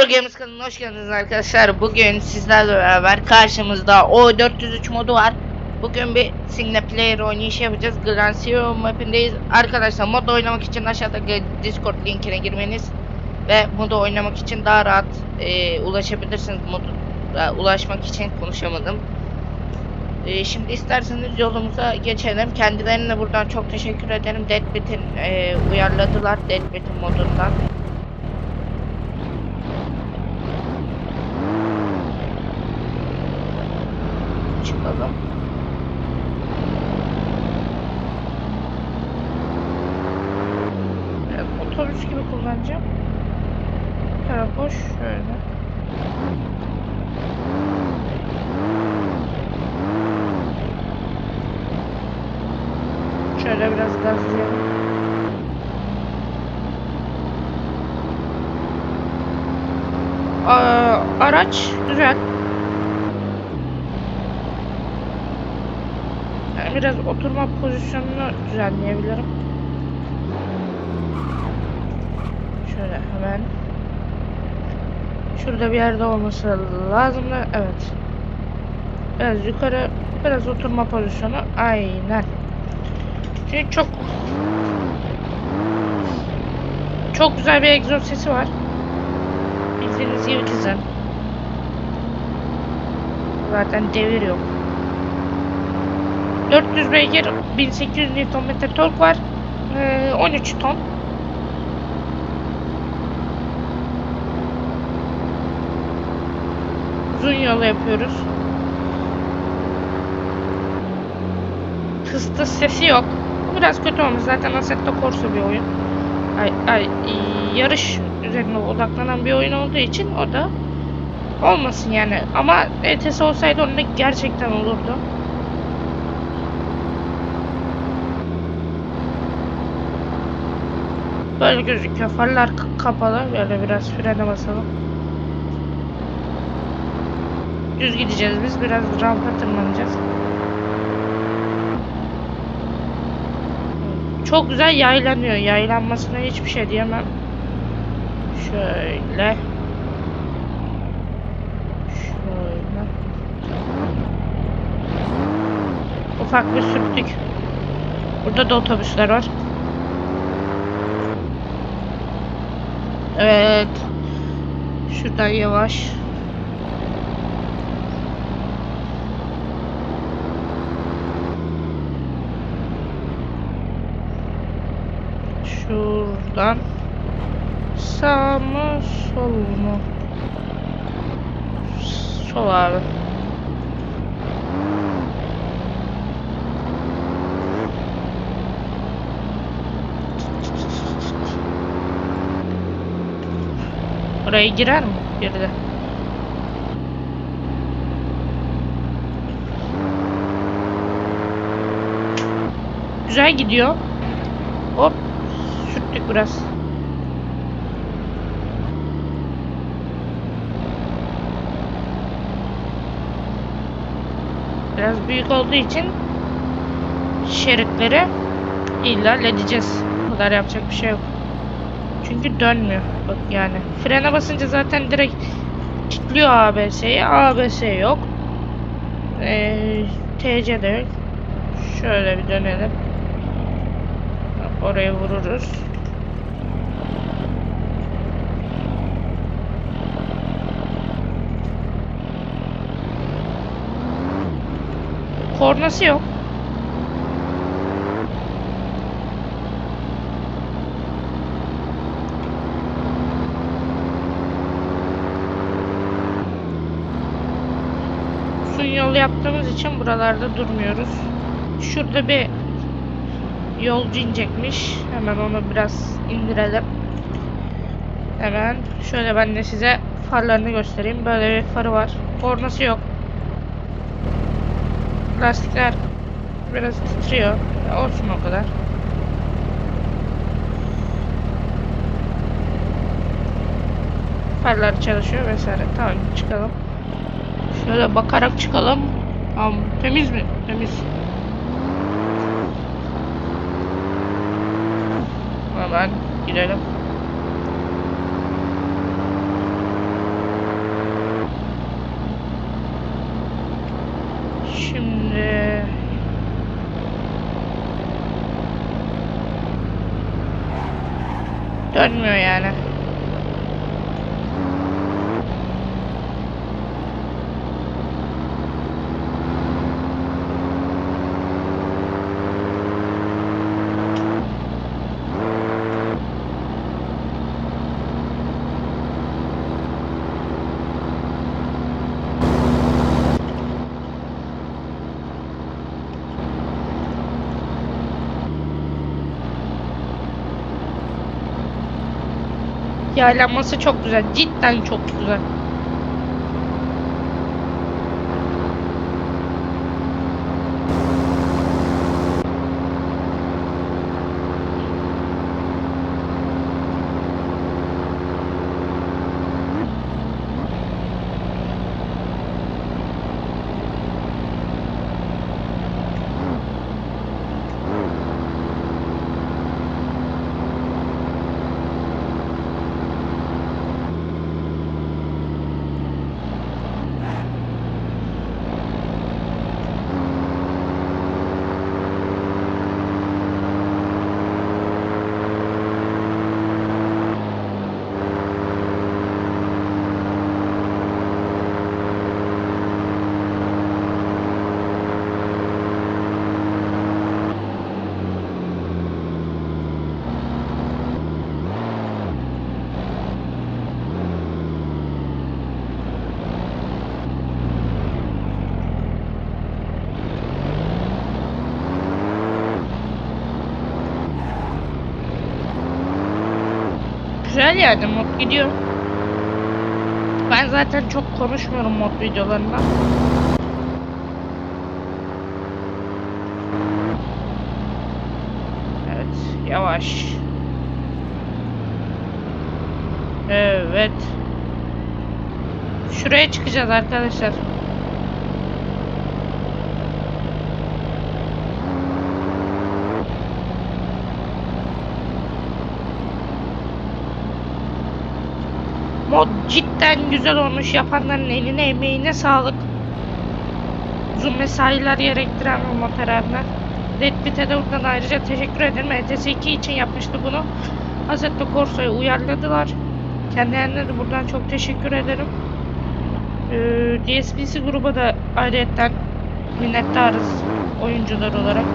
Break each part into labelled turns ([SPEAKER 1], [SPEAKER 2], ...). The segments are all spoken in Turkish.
[SPEAKER 1] Pro Games kanalına hoş geldiniz arkadaşlar. Bugün sizlerle beraber karşımızda O403 modu var. Bugün bir single player oynayışı yapacağız. Glacio mapindeyiz. Arkadaşlar mod oynamak için aşağıdaki Discord linkine girmeniz ve modu oynamak için daha rahat e, ulaşabilirsiniz. Modu e, ulaşmak için konuşamadım. E, şimdi isterseniz yolumuza geçelim. Kendilerine buradan çok teşekkür ederim. Deadbit'in e, uyarladılar Deadbit'in modundan. çıkalım. Otobüs gibi kullanacağım. Taraf boş şöyle. Şöyle biraz gazlayalım. Aa, araç güzel. Biraz oturma pozisyonunu düzenleyebilirim. Şöyle hemen. Şurada bir yerde olması lazım da evet. Biraz yukarı, biraz oturma pozisyonu. Aynen. Çünkü çok çok güzel bir egzoz sesi var. Bildiğiniz gibi güzel. Zaten devir yok. 400 beygir 1800 Nm tork var. Ee, 13 ton. Uzun yolu yapıyoruz. Hızlı sesi yok. Bu biraz kötü olmuş. Zaten Assetto Corsa bir oyun. Ay, ay, yarış üzerine odaklanan bir oyun olduğu için o da olmasın yani. Ama ETS olsaydı onda gerçekten olurdu. Böyle gözüküyor. Farlar kapalı. Böyle biraz frene basalım. Düz gideceğiz biz. Biraz rampa tırmanacağız. Çok güzel yaylanıyor. Yaylanmasına hiçbir şey diyemem. Şöyle. Şöyle. Ufak bir sürttük. Burada da otobüsler var. Evet. Şuradan yavaş. Şuradan sağ mı sol mu? Sol abi. Oraya girer mi? Girdi. Güzel gidiyor. Sürttük biraz. Biraz büyük olduğu için şeritleri illa halledeceğiz. Bu kadar yapacak bir şey yok. Çünkü dönmüyor. Bak yani. Frene basınca zaten direkt kilitliyor ABS'yi. ABS yok. Ee, TC de yok. Şöyle bir dönelim. Oraya vururuz. Kornası yok. Uzun yol yaptığımız için buralarda durmuyoruz. Şurada bir yolcu inecekmiş. Hemen onu biraz indirelim. Hemen şöyle ben de size farlarını göstereyim. Böyle bir farı var. Kornası yok. Lastikler biraz titriyor. Olsun o kadar. Farlar çalışıyor vesaire. Tamam çıkalım. Şöyle bakarak çıkalım. Tamam. Temiz mi? Temiz. Hemen gidelim. จนเหย Yaylanması çok güzel. Cidden çok güzel. Yani mod gidiyor. Ben zaten çok konuşmuyorum mod videolarında. Evet, yavaş. Evet. Şuraya çıkacağız arkadaşlar. Mod cidden güzel olmuş. Yapanların eline emeğine sağlık. Uzun mesailer gerektiren bir mod herhalde. Deadbit'e de buradan ayrıca teşekkür ederim. ETS 2 için yapmıştı bunu. Assetto Corsa'yı uyarladılar. Kendilerine de buradan çok teşekkür ederim. Ee, DSPC gruba da ayrıyetten minnettarız oyuncular olarak.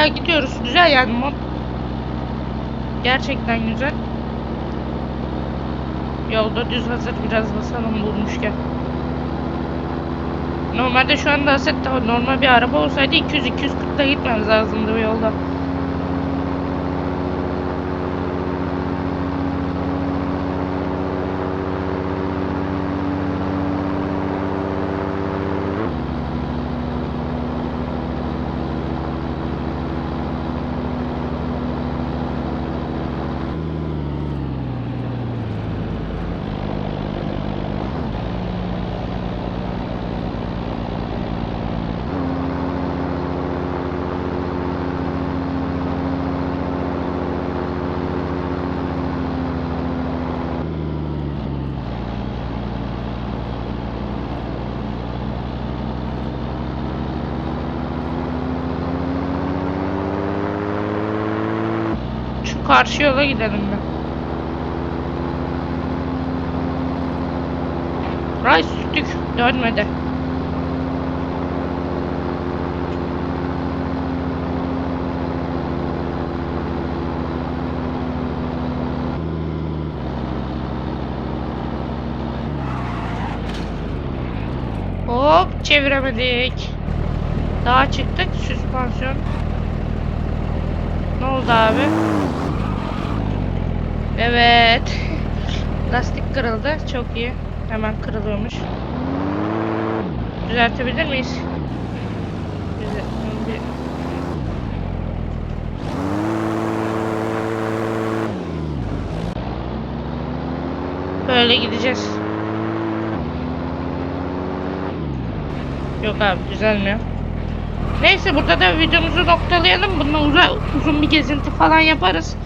[SPEAKER 1] Hala gidiyoruz. Güzel yani mod. Gerçekten güzel. Yolda düz hazır biraz basalım bulmuşken. Normalde şu anda Assetto normal bir araba olsaydı 200-240'da gitmemiz lazımdı bu yolda. karşı yola gidelim mi? Ray süttük dönmedi. Hop çeviremedik. Daha çıktık süspansiyon. Ne oldu abi? Evet. Lastik kırıldı. Çok iyi. Hemen kırılıyormuş. Düzeltebilir miyiz? Böyle gideceğiz. Yok abi düzelmiyor. Neyse burada da videomuzu noktalayalım. Bununla uzun bir gezinti falan yaparız.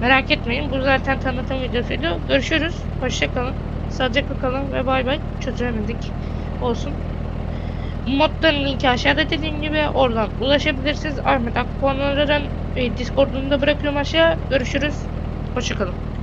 [SPEAKER 1] Merak etmeyin. Bu zaten tanıtım videosuydu. Görüşürüz. Hoşçakalın. Sağlıcakla kalın ve bay bay. Çözemedik. Olsun. Modların linki aşağıda dediğim gibi oradan ulaşabilirsiniz. Ahmet Akpuanlar'ın e, Discord'unu da bırakıyorum aşağı. Görüşürüz. Hoşçakalın.